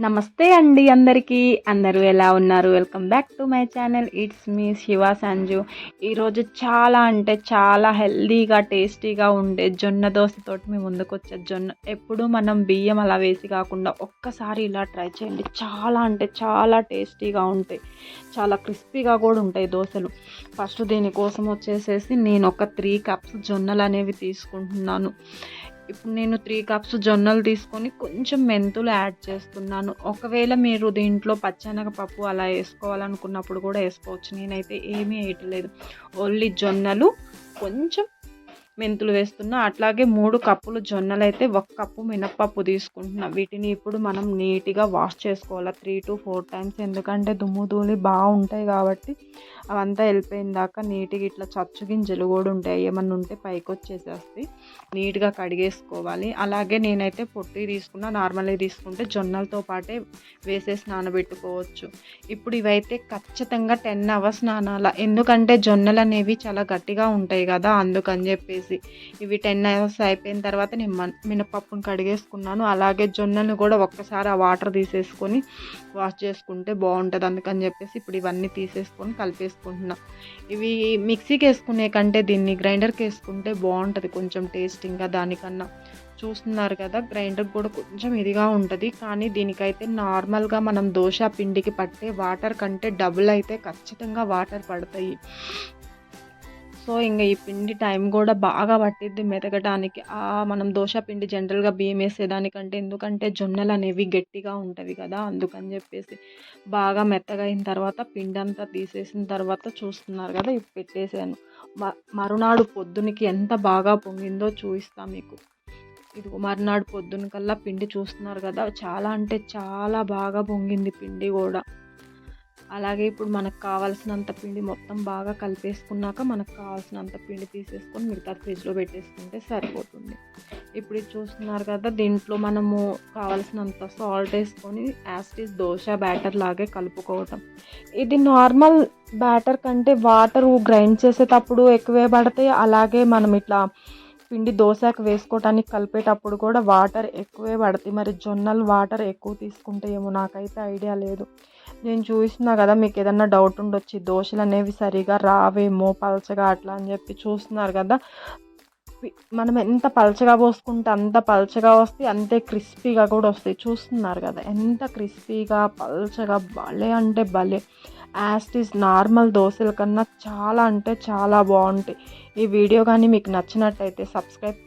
నమస్తే అండి అందరికీ. అందరూ ఎలా ఉన్నారు? Welcome back to my channel it's me Shiva Sanju ఈరోజు చాలా అంటే చాలా హెల్దీగా టేస్టీగా ఉండే జొన్న దోశతోటి మీ ముందుకు వచ్చే జొన్న. ఎప్పుడు మనం బియ్యం అలా వేసి కాకుండా ఒక్కసారి ఇలా ట్రై చేయండి. చాలా అంటే చాలా టేస్టీగా ఉంటాయి. చాలా క్రిస్పీగా కూడా ఉంటాయి దోశలు. ఫస్ట్ దీనికోసం వచ్చేసేసి నేను ఒక త్రీ కప్స్ జొన్నలు అనేవి తీసుకుంటున్నాను. ఇప్పుడు నేను త్రీ కప్స్ జొన్నలు తీసుకొని కొంచెం మెంతులు యాడ్ చేస్తున్నాను. ఒకవేళ మీరు దీంట్లో పచ్చనగపప్పు అలా వేసుకోవాలనుకున్నప్పుడు కూడా వేసుకోవచ్చు. నేనైతే ఏమీ వేయట్లేదు. ఓన్లీ జొన్నలు కొంచెం మెంతులు వేస్తున్నా. అట్లాగే మూడు కప్పులు జొన్నలు అయితే ఒక కప్పు మినప్పప్పు తీసుకుంటున్నా. వీటిని ఇప్పుడు మనం నీట్గా వాష్ చేసుకోవాలి? త్రీ టు ఫోర్ టైమ్స్ ఎందుకంటే దుమ్ము ధూళి బాగుంటాయి కాబట్టి అవంతా వెళ్ళిపోయిన దాకా నీట్గా ఇట్లా చచ్చు గింజలు కూడా ఉంటాయి. ఏమన్నా ఉంటే పైకి వచ్చేసేస్తాయి. నీట్గా కడిగేసుకోవాలి. అలాగే నేనైతే పొట్టి తీసుకున్నా నార్మల్గా తీసుకుంటే జొన్నలతో పాటే వేసేసి నానబెట్టుకోవచ్చు ఇప్పుడు ఇవైతే ఖచ్చితంగా టెన్ అవర్స్ నానాల. ఎందుకంటే జొన్నలు అనేవి చాలా గట్టిగా ఉంటాయి కదా అందుకని చెప్పేసి. ఇవి టెన్ అవర్స్ అయిపోయిన తర్వాత నేను మినపప్పును కడిగేసుకున్నాను. అలాగే జొన్నలు కూడా ఒక్కసారి ఆ వాటర్ తీసేసుకొని వాష్ చేసుకుంటే బాగుంటుంది అందుకని చెప్పేసి ఇప్పుడు ఇవన్నీ తీసేసుకొని కలిపేసుకుంటున్నా ఇవి మిక్సీకి వేసుకునే కంటే దీన్ని గ్రైండర్కి వేసుకుంటే బాగుంటుంది కొంచెం టేస్టింగ్గా దానికన్నా. చూస్తున్నారు కదా గ్రైండర్ కూడా కొంచెం ఇదిగా ఉంటుంది. కానీ దీనికైతే నార్మల్గా మనం దోశ పిండికి పట్టే వాటర్ కంటే డబుల్ అయితే ఖచ్చితంగా వాటర్ పడతాయి. సో ఇంకా ఈ పిండి టైం కూడా బాగా పట్టిద్ది మెతకడానికి మనం దోశ పిండి జనరల్గా బియ్యం వేసేదానికంటే ఎందుకంటే జొన్నలు అనేవి గట్టిగా ఉంటుంది కదా అందుకని చెప్పేసి బాగా మెత్తగా అయిన తర్వాత పిండి అంతా తీసేసిన తర్వాత చూస్తున్నారు కదా ఇప్పుడు పెట్టేసాను మరునాడు పొద్దునకి ఎంత బాగా పొంగిందో చూపిస్తా మీకు. ఇది మరునాడు పొద్దున కల్లా పిండి చూస్తున్నారు కదా చాలా అంటే చాలా బాగా పొంగింది పిండి కూడా అలాగే ఇప్పుడు మనకు కావాల్సినంత పిండి మొత్తం బాగా కలిపేసుకున్నాక మనకు కావాల్సినంత పిండి తీసేసుకొని మిగతా ఫ్రిడ్జ్లో పెట్టేసుకుంటే సరిపోతుంది. ఇప్పుడు ఇది చూస్తున్నారు కదా దీంట్లో మనము కావాల్సినంత సాల్ట్ వేసుకొని యాస్టిస్ దోశ బ్యాటర్ లాగే కలుపుకోవటం. ఇది నార్మల్ బ్యాటర్ కంటే వాటర్ గ్రైండ్ చేసేటప్పుడు ఎక్కువే పడతాయి. అలాగే మనం ఇట్లా పిండి దోశకు వేసుకోవటానికి కలిపేటప్పుడు కూడా వాటర్ ఎక్కువే పడతాయి. మరి జొన్నలు వాటర్ ఎక్కువ తీసుకుంటే ఏమో నాకైతే ఐడియా లేదు. నేను చూస్తున్నా కదా మీకు ఏదన్నా డౌట్ ఉండొచ్చు దోశలు అనేవి సరిగా రావేమో పలచగా అట్లా అని చెప్పి చూస్తున్నారు కదా. మనం ఎంత పలచగా పోసుకుంటే అంత పలచగా వస్తాయి అంతే క్రిస్పీగా కూడా వస్తాయి. చూస్తున్నారు కదా ఎంత క్రిస్పీగా పలచగా భలే అంటే భలే. యాస్టిస్ నార్మల్ దోశల కన్నా చాలా అంటే చాలా బాగుంటాయి. ఈ వీడియో కానీ మీకు నచ్చినట్టయితే సబ్స్క్రైబ్